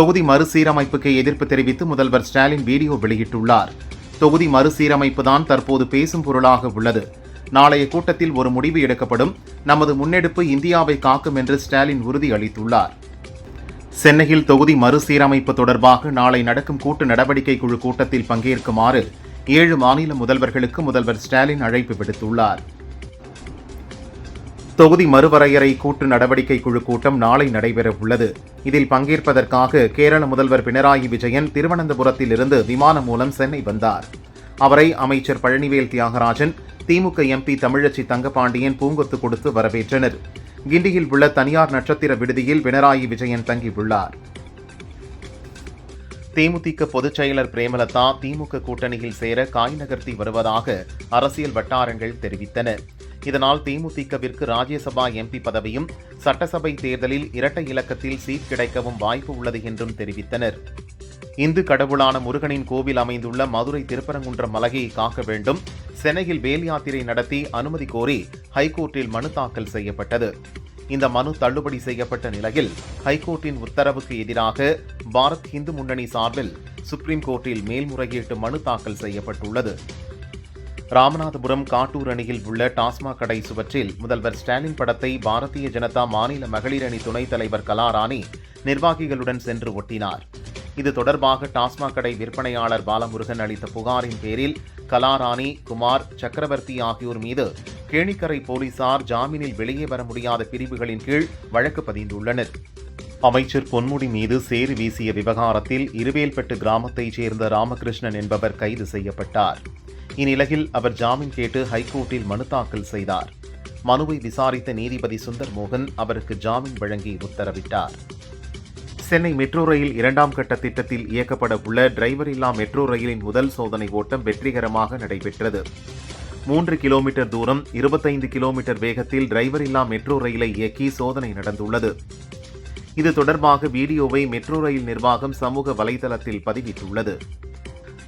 தொகுதி மறுசீரமைப்புக்கு எதிர்ப்பு தெரிவித்து முதல்வர் ஸ்டாலின் வீடியோ வெளியிட்டுள்ளார். தொகுதி மறுசீரமைப்பு தான் தற்போது பேசும் பொருளாக உள்ளது. நாளைய கூட்டத்தில் ஒரு முடிவு எடுக்கப்படும். நமது முன்னெடுப்பு இந்தியாவை காக்கும் என்று ஸ்டாலின் உறுதியளித்துள்ளார் சென்னையில் தொகுதி மறுசீரமைப்பு தொடர்பாக நாளை நடக்கும் கூட்டு நடவடிக்கை குழு கூட்டத்தில் பங்கேற்குமாறு ஏழு மாநில முதல்வர்களுக்கு முதல்வர் ஸ்டாலின் அழைப்பு விடுத்துள்ளார். தொகுதி மறுவரையறை கூட்டு நடவடிக்கை குழு கூட்டம் நாளை நடைபெற உள்ளது இதில் பங்கேற்பதற்காக கேரள முதல்வர் பினராயி விஜயன் திருவனந்தபுரத்தில் இருந்து விமானம் மூலம் சென்னை வந்தார். அவரை அமைச்சர் பழனிவேல் தியாகராஜன் திமுக எம்பி தமிழச்சி தங்கபாண்டியன் பூங்கொத்து கொடுத்து வரவேற்றனர். கிண்டியில் உள்ள தனியார் நட்சத்திர விடுதியில் பினராயி விஜயன் தங்கியுள்ளார். தேமுதிக பொதுச் செயலர் பிரேமலதா திமுக கூட்டணியில் சேர காய் நகர்த்தி வருவதாக அரசியல் வட்டாரங்கள் தெரிவித்தன. இதனால் தேமுதிகவிற்கு ராஜ்யசபா எம்பி பதவியும் சட்டசபை தேர்தலில் இரட்டை இலக்கத்தில் சீட் கிடைக்கவும் வாய்ப்பு உள்ளது என்றும் தெரிவித்தனர். இந்து கடவுளான முருகனின் கோவில் அமைந்துள்ள மதுரை திருப்பரங்குன்றம் மலையை காக்க வேண்டும் சென்னையில் வேல் யாத்திரை நடத்தி அனுமதி கோரி ஹைகோர்ட்டில் மனு தாக்கல் செய்யப்பட்டது. இந்த மனு தள்ளுபடி செய்யப்பட்ட நிலையில் ஹைகோர்ட்டின் உத்தரவுக்கு எதிராக பாரத் இந்து முன்னணி சார்பில் சுப்ரீம் கோர்ட்டில் மேல்முறையீட்டு மனு தாக்கல் செய்யப்பட்டுள்ளது. ராமநாதபுரம் காட்டூர் அணியில் உள்ள டாஸ்மாக் கடை சுவற்றில் முதல்வர் ஸ்டாலின் படத்தை பாரதிய ஜனதா மாநில மகளிர் அணி துணைத் தலைவர் கலாராணி நிர்வாகிகளுடன் சென்று ஒட்டினார். இது தொடர்பாக டாஸ்மாக் கடை விற்பனையாளர் பாலமுருகன் அளித்த புகாரின் பேரில் கலாராணி குமார் சக்கரவர்த்தி ஆகியோர் மீது கேணிக்கரை போலீசார் ஜாமீனில் வெளியே வர முடியாத பிரிவுகளின் கீழ் வழக்கு பதிந்துள்ளனர். அமைச்சர் பொன்முடி மீது சேறு வீசிய விவகாரத்தில் இருவேல்பட்டு கிராமத்தைச் சேர்ந்த ராமகிருஷ்ணன் என்பவர் கைது செய்யப்பட்டார். இந்நிலையில் அவர் ஜாமீன் கேட்டு ஹைகோர்ட்டில் மனு தாக்கல் செய்தார். மனுவை விசாரித்த நீதிபதி சுந்தர் மோகன் அவருக்கு ஜாமீன் வழங்கி உத்தரவிட்டார். சென்னை மெட்ரோ ரயில் இரண்டாம் கட்ட திட்டத்தில் இயக்கப்பட உள்ள டிரைவர் இல்லா மெட்ரோ ரயிலின் முதல் சோதனை ஓட்டம் வெற்றிகரமாக நடைபெற்றது. மூன்று கிலோமீட்டர் தூரம் இருபத்தைந்து கிலோமீட்டர் வேகத்தில் டிரைவர் இல்லா மெட்ரோ ரயிலை இயக்கி சோதனை நடந்துள்ளது. இது தொடர்பாக வீடியோவை மெட்ரோ ரயில் நிர்வாகம் சமூக வலைதளத்தில் பதிவிட்டுள்ளது.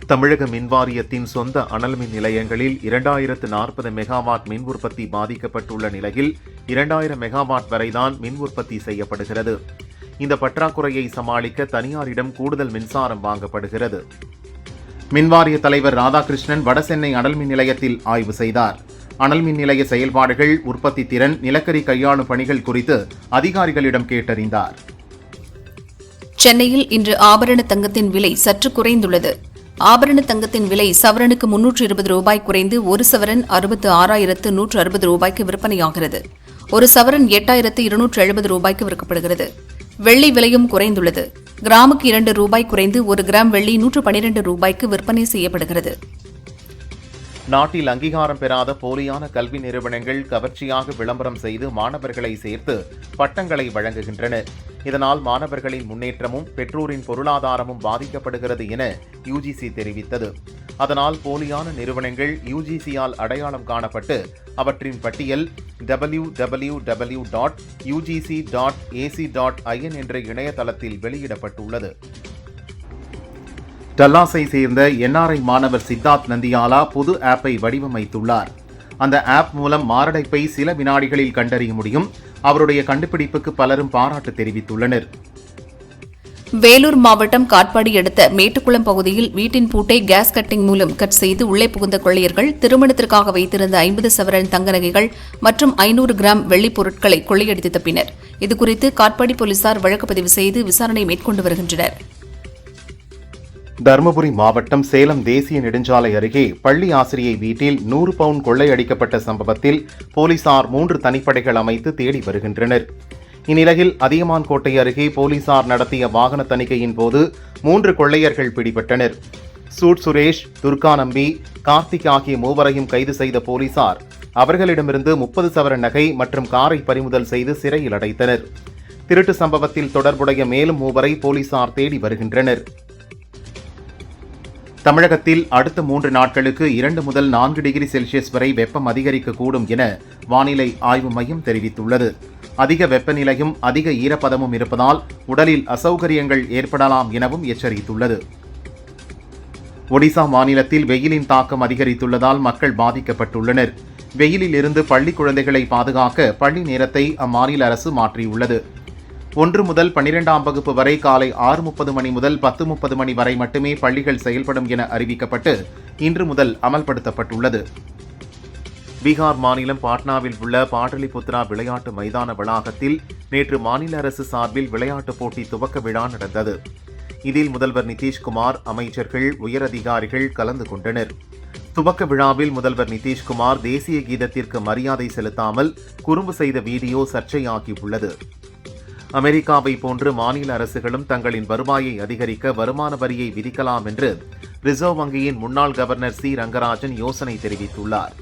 தமிழக மின்வாரியத்தின் சொந்த அனல் மின் நிலையங்களில் இரண்டாயிரத்து நாற்பது மெகாவாட் மின் உற்பத்தி பாதிக்கப்பட்டுள்ள நிலையில் இரண்டாயிரம் மெகாவாட் வரைதான் மின் உற்பத்தி செய்யப்படுகிறது. இந்த பற்றாக்குறையை சமாளிக்க தனியாரிடம் கூடுதல் மின்சாரம் வாங்கப்படுகிறது. மின்வாரிய தலைவர் ராதாகிருஷ்ணன் வடசென்னை அனல் மின் நிலையத்தில் ஆய்வு செய்தார். அனல் மின் நிலைய செயல்பாடுகள் உற்பத்தி திறன் நிலக்கரி கையாளும் பணிகள் குறித்து அதிகாரிகளிடம் கேட்டறிந்தார். சென்னையில் இன்று ஆபரண தங்கத்தின் விலை சற்று குறைந்துள்ளது. ஆபரண தங்கத்தின் விலை சவரனுக்கு முன்னூற்று இருபது ரூபாய் குறைந்து ஒரு சவரன் அறுபத்து ஆறாயிரத்து நூற்று அறுபது ரூபாய்க்கு விற்பனையாகிறது. ஒரு சவரன் எட்டாயிரத்து இருநூற்று எழுபது ரூபாய்க்கு விற்கப்படுகிறது. வெள்ளி விலையும் குறைந்துள்ளது. கிராமுக்கு இரண்டு ரூபாய் குறைந்து ஒரு கிராம் வெள்ளி நூற்று பனிரெண்டு ரூபாய்க்கு விற்பனை செய்யப்படுகிறது. நாட்டில் அங்கீகாரம் பெறாத போலியான கல்வி நிறுவனங்கள் கவர்ச்சியாக விளம்பரம் செய்து மாணவர்களை சேர்த்து பட்டங்களை வழங்குகின்றன. இதனால் மாணவர்களின் முன்னேற்றமும் பெற்றோரின் பொருளாதாரமும் பாதிக்கப்படுகிறது என யுஜிசி தெரிவித்தது. அதனால் போலியான நிறுவனங்கள் யுஜிசியால் அடையாளம் காணப்பட்டு அவற்றின் பட்டியல் W W W dot UGC dot AC dot IN என்ற இணையதளத்தில் வெளியிடப்பட்டுள்ளது. டல்லாஸை சேர்ந்த என்ஆர்ஐ மாணவர் சித்தார்த் நந்தியாலா புது ஆப்பை வடிவமைத்துள்ளார். அந்த ஆப் மூலம் மாரடைப்பை சில வினாடிகளில் கண்டறிய முடியும். அவருடைய கண்டுபிடிப்புக்கு பலரும் பாராட்டு தெரிவித்துள்ளனர். வேலூர் மாவட்டம் காட்பாடி அடுத்த மேட்டுக்குளம் பகுதியில் வீட்டின் பூட்டை கேஸ் கட்டிங் மூலம் கட் செய்து உள்ளே புகுந்த கொள்ளையர்கள் திருமணத்திற்காக வைத்திருந்த ஐம்பது சவரன் தங்க நகைகள் மற்றும் ஐநூறு கிராம் வெள்ளிப் பொருட்களை கொள்ளையடித்து தப்பினர். இதுகுறித்து காட்பாடி போலீசார் வழக்கு பதிவு செய்து விசாரணை மேற்கொண்டு வருகின்றனர். தருமபுரி மாவட்டம் சேலம் தேசிய நெடுஞ்சாலை அருகே பள்ளி ஆசிரியை வீட்டில் நூறு பவுன் கொள்ளையடிக்கப்பட்ட சம்பவத்தில் போலீசார் மூன்று தனிப்படைகள் அமைத்து தேடி வருகின்றனர். இந்நிலையில் அதியமான் கோட்டை அருகே போலீசார் நடத்திய வாகன தணிக்கையின் போது மூன்று கொள்ளையர்கள் பிடிபட்டனர். சூட் சுரேஷ் துர்கா நம்பி கார்த்திக் ஆகிய மூவரையும் கைது செய்த போலீசார் அவர்களிடமிருந்து முப்பது சவர நகை மற்றும் காரை பறிமுதல் செய்து சிறையில் அடைத்தனர். திருட்டு சம்பவத்தில் தொடர்புடைய மேலும் மூவரை போலீசார் தேடி வருகின்றனர். தமிழகத்தில் அடுத்த மூன்று நாட்களுக்கு இரண்டு முதல் நான்கு டிகிரி செல்சியஸ் வரை வெப்பம் அதிகரிக்கக்கூடும் என வானிலை ஆய்வு மையம் தெரிவித்துள்ளது. அதிக வெப்பநிலையும் அதிக ஈரப்பதமும் இருப்பதால் உடலில் அசௌகரியங்கள் ஏற்படலாம் எனவும் எச்சரித்துள்ளது. ஒடிசா மாநிலத்தில் வெயிலின் தாக்கம் அதிகரித்துள்ளதால் மக்கள் பாதிக்கப்பட்டுள்ளனர். வெயிலில் இருந்து பள்ளி குழந்தைகளை பாதுகாக்க பள்ளி நேரத்தை அம்மாநில அரசு மாற்றியுள்ளது. ஒன்று முதல் பன்னிரெண்டாம் வகுப்பு வரை காலை ஆறு முப்பது மணி முதல் பத்து முப்பது மணி வரை மட்டுமே பள்ளிகள் செயல்படும் என அறிவிக்கப்பட்டு இன்று முதல் அமல்படுத்தப்பட்டுள்ளது. பீகார் மாநிலம் பாட்னாவில் உள்ள பாடலிபுத்ரா விளையாட்டு மைதான வளாகத்தில் நேற்று மாநில அரசு சார்பில் விளையாட்டுப் போட்டி துவக்க விழா நடந்தது. இதில் முதல்வர் நிதிஷ்குமார் அமைச்சர்கள் உயரதிகாரிகள் கலந்து கொண்டனர். துவக்க விழாவில் முதல்வர் நிதிஷ்குமார் தேசிய கீதத்திற்கு மரியாதை செலுத்தாமல் குறும்பு செய்த வீடியோ சர்ச்சையாகியுள்ளது. அமெரிக்காவை போன்று மாநில அரசுகளும் தங்களின் வருவாயை அதிகரிக்க வருமான வரியை விதிக்கலாம் என்று ரிசர்வ் வங்கியின் முன்னாள் கவர்னர் சி. ரங்கராஜன் யோசனை தெரிவித்துள்ளார்.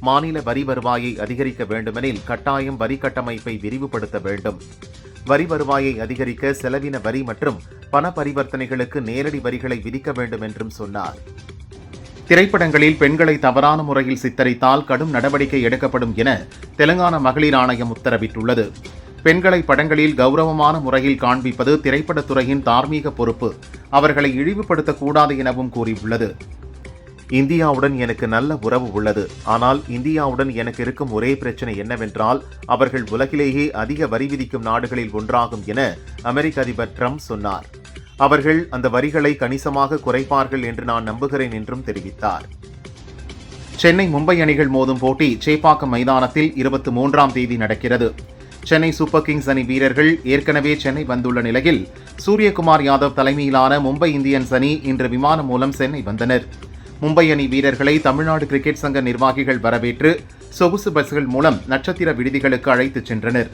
மாநில வரி வருவாயை அதிகரிக்க வேண்டுமெனில் கட்டாயம் வரி கட்டமைப்பை விரிவுபடுத்த வேண்டும். வரி வருவாயை அதிகரிக்க செலவின வரி மற்றும் பண பரிவர்த்தனைகளுக்கு நேரடி வரிகளை விதிக்க வேண்டும் என்றும் சொன்னார். திரைப்படங்களில் பெண்களை தவறான முறையில் சித்தரித்தால் கடும் நடவடிக்கை எடுக்கப்படும் என தெலங்கானா மகளிர் ஆணையம் உத்தரவிட்டுள்ளது. பெண்களை படங்களில் கௌரவமான முறையில் காண்பிப்பது திரைப்படத் துறையின் தார்மீக பொறுப்பு. அவர்களை இழிவுபடுத்தக்கூடாது எனவும் கூறியுள்ளது. இந்தியாவுடன் எனக்கு நல்ல உறவு உள்ளது. ஆனால் இந்தியாவுடன் எனக்கு இருக்கும் ஒரே பிரச்சனை என்னவென்றால் அவர்கள் உலகிலேயே அதிக வரி விதிக்கும் நாடுகளில் ஒன்றாகும் என அமெரிக்க அதிபர் ட்ரம்ப் சொன்னார். அவர்கள் அந்த வரிகளை கணிசமாக குறைப்பார்கள் என்று நான் நம்புகிறேன் என்றும் தெரிவித்தார். சென்னை மும்பை அணிகள் மோதும் போட்டி சேப்பாக்கம் மைதானத்தில் இருபத்தி மூன்றாம் தேதி நடக்கிறது. சென்னை சூப்பர் கிங்ஸ் அணி வீரர்கள் ஏற்கனவே சென்னை வந்துள்ள நிலையில் சூரியகுமார் யாதவ் தலைமையிலான மும்பை இந்தியன்ஸ் அணி இன்று விமானம் மூலம் சென்னை வந்தனர். மும்பை அணி வீரர்களை தமிழ்நாடு கிரிக்கெட் சங்க நிர்வாகிகள் வரவேற்று சொகுசு பஸ்கள் மூலம் நட்சத்திர விடுதிகளுக்கு அழைத்துச் சென்றனர்.